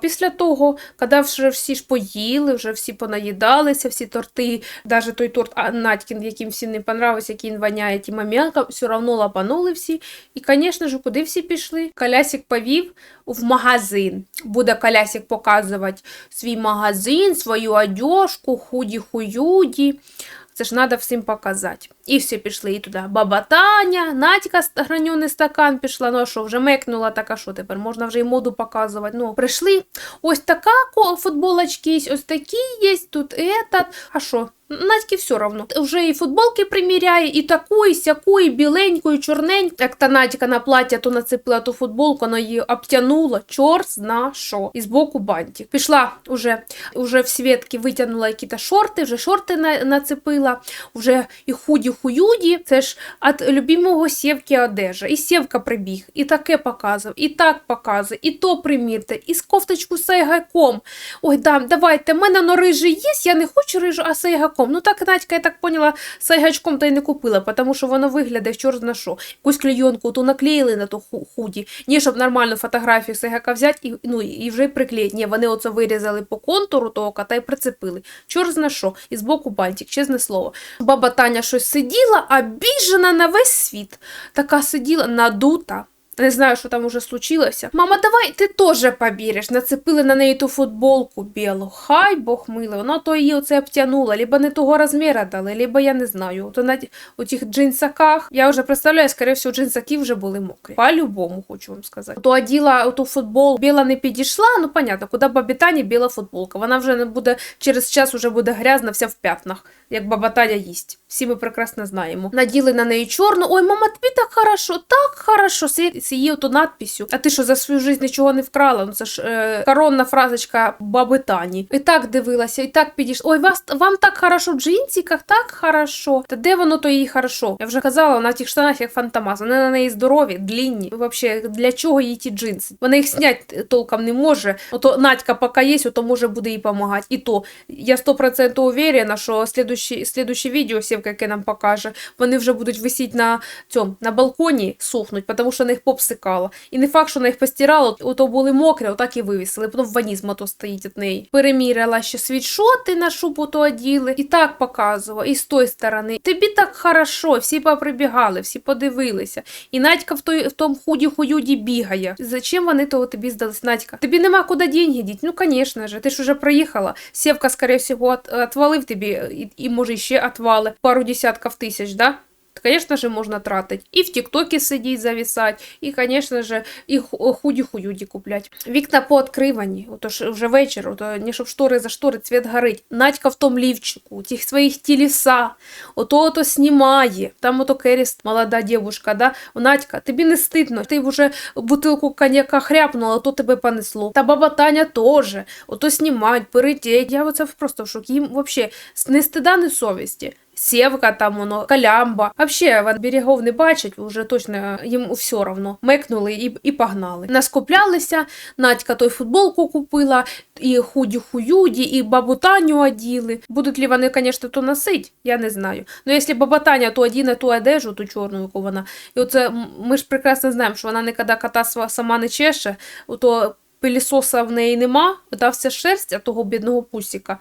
Після того, коли вже всі ж поїли, вже всі понаїдалися, всі торти, навіть той торт Надькін, яким всім не понравився, який він воняє тіма м'яка, все одно лапанули всі. І, звісно ж, куди всі пішли? Колясик повів в магазин. Буде Колясик показувати свій магазин, свою одежку, худі-хуюді. Це ж треба всім показати. І всі пішли і туди. Баба Таня, Надька граньоний стакан пішла. Ну а що, вже мекнула, так а що тепер? Можна вже і моду показувати. Ну, прийшли. Ось така футболочки ось такі є, тут этот. А що? Надьки все одно. Вже і футболки приміряє, і таку, і біленьку, і чорненьку. Як та Надька на плаття, то нацепила ту футболку, вона її обтянула, чорт зна що. І збоку бантик. Пішла уже, уже в Свєтки витягнула якісь шорти, вже шорти на, нацепила, вже і худі хуюді. Це ж від любимого Сєвки одежа. І Сєвка прибіг, і таке показував, і так показує, і то примірте, і з кофточку з сайгаком. Ой, да, давайте, в мене но рижий є, я не хочу рижу, а сайгаком. Ну так, Надька, я так поняла, сайгачком та й не купила, тому що воно виглядає чорт на що. Якусь клейонку ту наклеїли на ту худі. Ні, щоб нормальну фотографію сайгака взяти і, ну, і вже приклеїти. Ні, вони оце вирізали по контуру того кота і прицепили. Чорт зна що. І збоку бантик, чесне слово. Баба Таня щось сиділа, обіжена на весь світ. Така сиділа надута. Не знаю, що там уже случилося. Мама, давай ти теж побіреш. Нацепили на неї ту футболку білу. Хай Бог милий. Вона то її оце обтянула. Либо не того розміру дали, либо я не знаю. То на у тих джинсаках. Я вже представляю, скоріше всього, джинсаки вже були мокрі. По-любому, хочу вам сказати. То оділа ту футбол, біла не підійшла. Ну, понятно, куди бабі Тані біла футболка. Вона вже не буде через час уже буде грязна, вся в п'ятнах, як баба Таня їсть. Всі ми прекрасно знаємо. Наділи на неї чорну. Ой, мама, тобі так хорошо, так хорошо. З її надписю. А ти що за свою життя нічого не вкрала? Ну це ж е, коронна фразочка баби Тані. І так дивилася, і так підійшла. Ой, вас вам так хорошо в джинсиках, так хорошо. Та де воно то їй хорошо? Я вже казала, вона в тих штанах як фантомас. Вони на неї здорові, длінні. Вообще, для чого їй ті джинси? Вона їх снять толком не може. Ото Надька поки є, то може буде їй допомагати. І то я 100% уверена, що слідуюче відео, Сєвка, яке нам покаже, вони вже будуть висіти на цьому на балконі, сохнуть, тому що на їх попсикала. І не факт, що на їх постирала, ото були мокрі, отак і вивісили. Потім ванізма то стоїть від неї. Переміряла ще світшоти на шубу то оділи. І так показувала, і з тої сторони. Тобі так хорошо, всі поприбігали, всі подивилися. І Надька в той в тому худі хуюді бігає. Зачем вони того тобі здались, Надька? Тобі нема куди деньги діть? Ну, звісно же, ти ж уже проїхала. Сєвка, скорее всего, от, отвалив тобі, і, і може ще отвали пару десятків тисяч, да? Конечно же, можна тратить. І в Тіктокі сидіть, зависати, і, звісно ж, і худі-хуюді куплять. Вікна пооткривані, ото ж вже вечір, ото не щоб штори за штори, цвіт горить. Надька в том лівчику, тих своїх тіліса, ото ото знімає. Там ото Керіс, молода дівушка, да? Надька, тобі не стидно, ти вже бутилку коньяка хряпнула, то тебе понесло. Та баба Таня теж, ото знімають, перететь. Я оце просто в шокі. Їм взагалі не стида, не совісті. Сєвка там воно, калямба. Вообще, вони берегов не бачать, вже точно їм все равно. Мекнули і, і погнали. Наскуплялися, Надька той футболку купила, і худі хуюді, і бабу Таню оділи. Будуть ли вони, звісно, то носить, я не знаю. Ну, якщо баба Таня то одіне ту одежу, ту чорну, яку вона. І оце ми ж прекрасно знаємо, що вона ніколи кота сама не чеше, то пилісоса в неї нема, та вся шерсть а того бідного пусіка.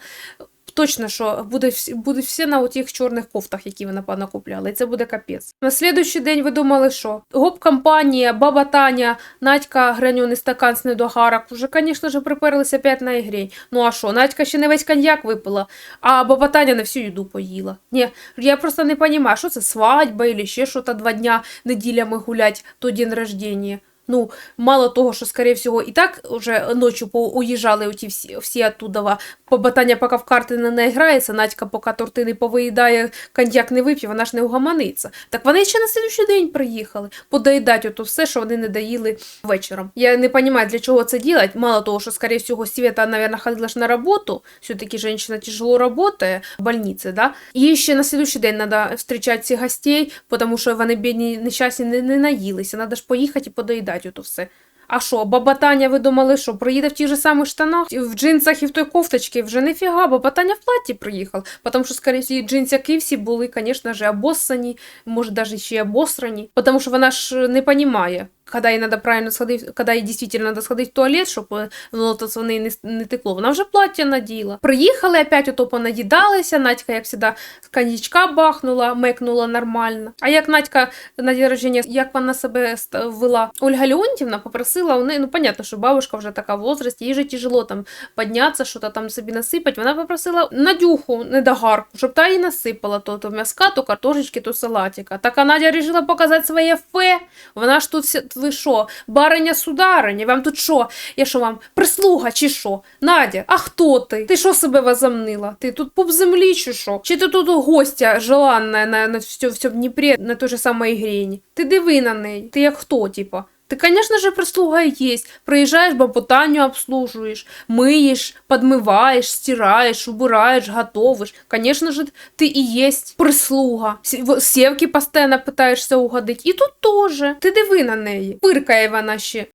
Точно, що буде, будуть всі на тих чорних кофтах, які вона понакупляла, і це буде капець. На слідуючий день ви думали, що гоп-компанія, баба Таня, Надька, граньоний стакан з недогарок, вже, звісно ж, приперлися опять на ігрень. Ну а що, Надька ще не весь коньяк випила, а баба Таня не всю їду поїла. Ні, я просто не розумію, що це свадьба, або ще що то два дня неділями гулять, то день рождения. Ну, мало того, що, скорее всього, і так вже ночі уїжджали оті всі, всі оттуда. Побатання, поки в карти не наіграється, Надька, поки торти не повиїдає, коньяк не вип'є, вона ж не угаманиться. Так вони ще на слідуючий день приїхали. Подоїдати ото все, що вони не доїли вечором. Я не розумію, для чого це робити. Мало того, що, скорее всього, Света, наверное, ходила ж на роботу. Все-таки женщина тяжело работає в больниці, да? Їй ще на слідуючий день треба зустрічати цих гостей, тому що вони бідні нещасні не, не наїлися. Треба ж поїхати і подоїдати ото все. А що, бабатаня, ви думали, що приїде в тих же самих штанах, в джинсах і в той кофточці? Вже нефіга, бабатаня в платі приїхав. Тому що, скоріше, джинсяки всі були, звісно ж, обоссані, може, навіть ще й обосрані. Тому що вона ж не розуміє. Когда їй надо правильно сходити, когда їй дійсно надо сходити в туалет, щоб воно то з не, не текло. Вона вже плаття наділа. Приїхали, опять ото понаїдалися. Надька, як завжди, коньячка бахнула, мекнула нормально. А як Надька на день рождения, як вона себе вела? Ольга Леонтьевна попросила у неї, ну понятно, що бабушка вже така в возрасті, їй же тяжело там піднятися, що то там собі насипати. Вона попросила Надюху, недогарку, щоб та їй насипала то, то м'яска, то картошечки, то салатика. Так а Надя вирішила показати своє фе. Вона ж тут ви що, бариня судариня, вам тут що? Я що вам, прислуга чи що? Надя, а хто ти? Ти що себе возомнила? Ти тут пуп землі чи що? Чи ти тут гостя желанна на, на на цьому Дніпрі на той же самій грінь? Ти диви на неї, ти як хто, типа? Ты, конечно же, прислуга есть. Приезжаешь, бабу Таню обслуживаешь, мыешь, подмываешь, стираешь, убираешь, готовишь. Конечно же, ты и есть прислуга. С- в- Севки постоянно пытаешься угодить. І тут тоже. Ти диви на неї. Пиркає вона ще.